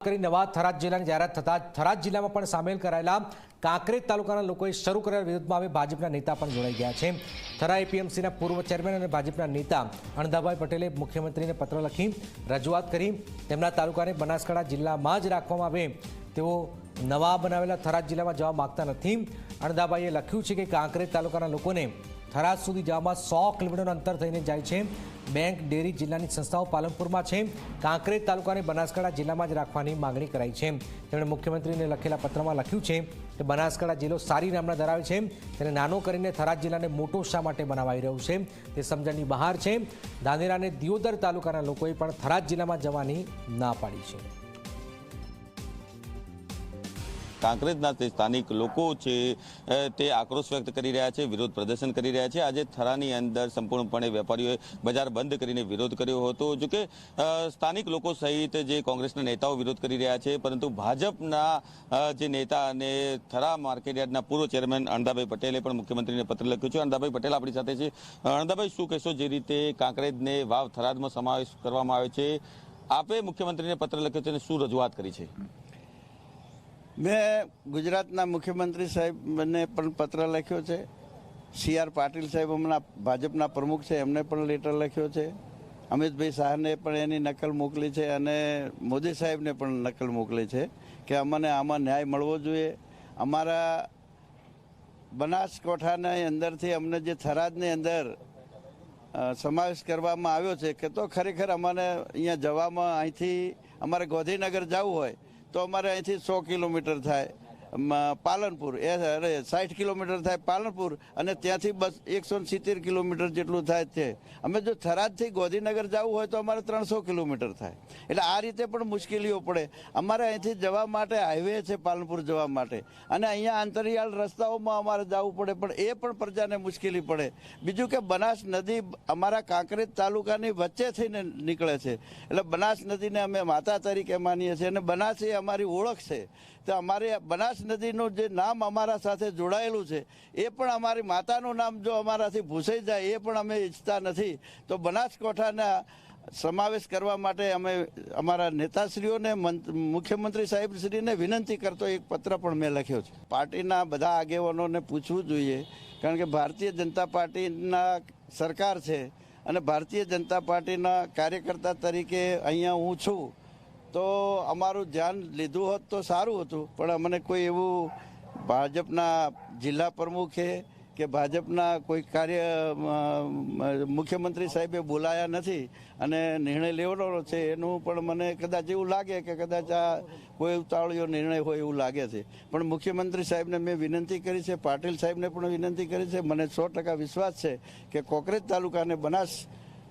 કરી નવા થરાદ જિલ્લાની જાહેરાત થતાં થરાદ જિલ્લામાં પણ સામેલ કરાયેલા કાંકરેજ તાલુકાના લોકોએ શરૂ કરેલા વિરોધમાં હવે ભાજપના નેતા પણ જોડાઈ ગયા છે. થરા એપીએમસીના પૂર્વ ચેરમેન અને ભાજપના નેતા અણધાભાઈ પટેલે મુખ્યમંત્રીને પત્ર લખી રજૂઆત કરી. તેમના તાલુકાને બનાસકાંઠા જિલ્લામાં જ રાખવામાં આવે તેઓ નવા બનાવેલા થરાદ જિલ્લામાં જવા માગતા નથી. અણધાભાઈએ લખ્યું છે કે કાંકરેજ તાલુકાના લોકોને થરાદ સુધી જવામાં સો કિલોમીટરનું અંતર થઈને જાય છે. બેંક, ડેરી, જિલ્લાની સંસ્થાઓ પાલનપુરમાં છે. કાંકરેજ તાલુકાને બનાસકાંઠા જિલ્લામાં જ રાખવાની માંગણી કરાઈ છે. તેમણે મુખ્યમંત્રીને લખેલા પત્રમાં લખ્યું છે કે બનાસકાંઠા જિલ્લો સારી નામના ધરાવે છે. તેને નાનો કરીને થરાદ જિલ્લાને મોટો શા માટે બનાવાઈ રહ્યું છે? તે સમજણની બહાર છે. ધાનેરા અને દિયોદર તાલુકાના લોકોએ પણ થરાદ જિલ્લામાં જવાની ના પાડી છે. કાંકરેજના તે સ્થાનિક લોકો છે તે આક્રોશ વ્યક્ત કરી રહ્યા છે, વિરોધ પ્રદર્શન કરી રહ્યા છે. આજે થરાની અંદર સંપૂર્ણપણે વેપારીઓએ બજાર બંધ કરીને વિરોધ કર્યો હતો. જો કે સ્થાનિક લોકો સહિત જે કોંગ્રેસના નેતાઓ વિરોધ કરી રહ્યા છે, પરંતુ ભાજપના જે નેતા અને થરા માર્કેટયાર્ડના પૂર્વ ચેરમેન અણદાભાઈ પટેલે પણ મુખ્યમંત્રીને પત્ર લખ્યું છે. અણદાભાઈ પટેલ આપણી સાથે છે. અણદાભાઈ, શું કહેશો જે રીતે કાંકરેજને વાવ થરાદમાં સમાવેશ કરવામાં આવે છે? આપે મુખ્યમંત્રીને પત્ર લખ્યો છે અને શું રજૂઆત કરી છે? મેં ગુજરાતના મુખ્યમંત્રી સાહેબને પણ પત્ર લખ્યો છે. સી આર પાટીલ સાહેબ હમણાં ભાજપના પ્રમુખ છે, એમને પણ લેટર લખ્યો છે. અમિતભાઈ શાહને પણ એની નકલ મોકલી છે અને મોદી સાહેબને પણ નકલ મોકલી છે કે અમને આમાં ન્યાય મળવો જોઈએ. અમારા બનાસકાંઠાની અંદરથી અમને જે થરાદની અંદર સમાવેશ કરવામાં આવ્યો છે કે તો ખરેખર અમારે અહીંયા જવામાં અહીંથી અમારે ગોધીનગર જવું હોય તો અમારે અહીંથી સો કિલોમીટર થાય. પાલનપુર. એ, અરે સાઠ કિલોમીટર થાય પાલનપુર અને ત્યાંથી બસ એકસો સિત્તેર કિલોમીટર જેટલું થાય છે અમે જો થરાદથી ગોધીનગર જવું હોય તો અમારે ત્રણસો કિલોમીટર થાય. એટલે આ રીતે પણ મુશ્કેલીઓ પડે. અમારે અહીંથી જવા માટે હાઈવે છે પાલનપુર જવા માટે. અને અહીંયા આંતરિયાળ રસ્તાઓમાં અમારે જવું પડે, પણ એ પણ પ્રજાને મુશ્કેલી પડે. બીજું કે બનાસ નદી અમારા કાંકરેજ તાલુકાની વચ્ચે થઈને નીકળે છે. એટલે બનાસ નદીને અમે માતા તરીકે માનીએ છીએ અને બનાસ એ અમારી ઓળખ છે. તો અમારે બનાસ નદીનું જે નામ અમારા સાથે જોડાયેલું છે, એ પણ અમારી માતાનું નામ જો અમારાથી ભૂસાઈ જાય, એ પણ અમે ઈચ્છતા નથી. તો બનાસકાંઠાના સમાવેશ કરવા માટે અમે અમારા નેતાશ્રીઓને મંત- મુખ્યમંત્રી સાહેબશ્રીને વિનંતી કરતો એક પત્ર પણ મેં લખ્યો છે. પાર્ટીના બધા આગેવાનોને પૂછવું જોઈએ, કારણ કે ભારતીય જનતા પાર્ટીના સરકાર છે અને ભારતીય જનતા પાર્ટીના કાર્યકર્તા તરીકે અહીંયા હું છું. તો અમારું ધ્યાન લીધું હોત તો સારું હતું, પણ અમને કોઈ એવું ભાજપના જિલ્લા પ્રમુખે કે ભાજપના કોઈ કાર્ય મુખ્યમંત્રી સાહેબે બોલાયા નથી અને નિર્ણય લેવાનો છે, એનું પણ મને કદાચ એવું લાગે કે કદાચ આ કોઈ ઉતાવળિયો નિર્ણય હોય એવું લાગે છે. પણ મુખ્યમંત્રી સાહેબને મેં વિનંતી કરી છે, પાટીલ સાહેબને પણ વિનંતી કરી છે, મને સો ટકા વિશ્વાસ છે કે કોકરેજ તાલુકાને બનાસ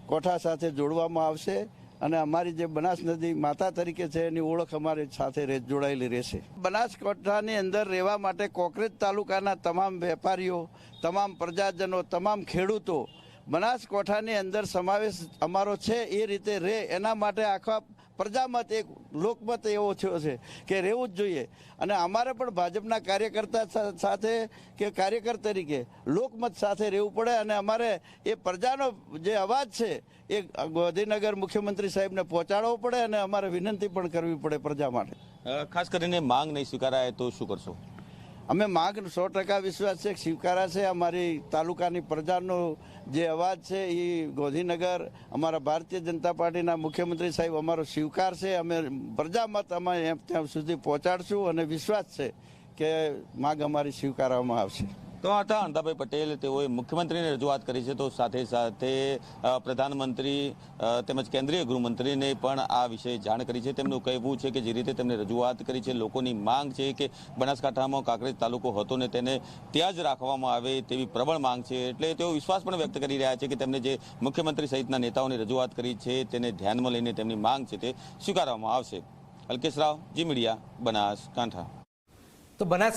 કોઠા સાથે જોડવામાં આવશે. અને અમારી જે બનાસ નદી માતા તરીકે છે, એની ઓળખ અમારી સાથે જોડાયેલી રહેશે. બનાસકાંઠાની અંદર રહેવા માટે કોકરેજ તાલુકાના તમામ વેપારીઓ, તમામ પ્રજાજનો, તમામ ખેડૂતો બનાસકાંઠાની અંદર સમાવેશ અમારો છે, એ રીતે રહે, એના માટે આખા પ્રજામત એક લોકમત એવો થયો છે કે રહેવું જ જોઈએ. અને અમારે પણ ભાજપના કાર્યકર્તા સાથે કે કાર્યકર તરીકે લોકમત સાથે રહેવું પડે અને અમારે એ પ્રજાનો જે અવાજ છે એ ગાંધીનગર મુખ્યમંત્રી સાહેબને પહોંચાડવો પડે અને અમારે વિનંતી પણ કરવી પડે પ્રજા માટે. ખાસ કરીને માંગ નહીં સ્વીકારાય તો શું કરશો? અમે માંગ સો ટકા વિશ્વાસ છે સ્વીકારાશે અમારી તાલુકાની પ્રજાનો જે અવાજ છે એ ગોધીનગર, અમારા ભારતીય જનતા પાર્ટીના મુખ્યમંત્રી સાહેબ અમારો સ્વીકાર છે. અમે પ્રજામત અમે એમ ત્યાં સુધી પહોંચાડશું અને વિશ્વાસ છે કે માંગ અમારી સ્વીકારવામાં આવશે. તો આ હતા અણદાભાઈ પટેલ, તેઓએ મુખ્યમંત્રીને રજૂઆત કરી છે. તો સાથે સાથે પ્રધાનમંત્રી તેમજ કેન્દ્રીય ગૃહમંત્રીને પણ આ વિશે જાણ કરી છે. તેમનું કહેવું છે કે જે રીતે તેમને રજૂઆત કરી છે, લોકોની માંગ છે કે બનાસકાંઠામાં કાંકરેજ તાલુકો હતો ને તેને ત્યાં જ રાખવામાં આવે તેવી પ્રબળ માંગ છે. એટલે તેઓ વિશ્વાસ પણ વ્યક્ત કરી રહ્યા છે કે તેમને જે મુખ્યમંત્રી સહિતના નેતાઓની રજૂઆત કરી છે તેને ધ્યાનમાં લઈને તેમની માંગ છે તે સ્વીકારવામાં આવશે. Alkesh Rao, Zee media, Banaskantha. તો બનાસ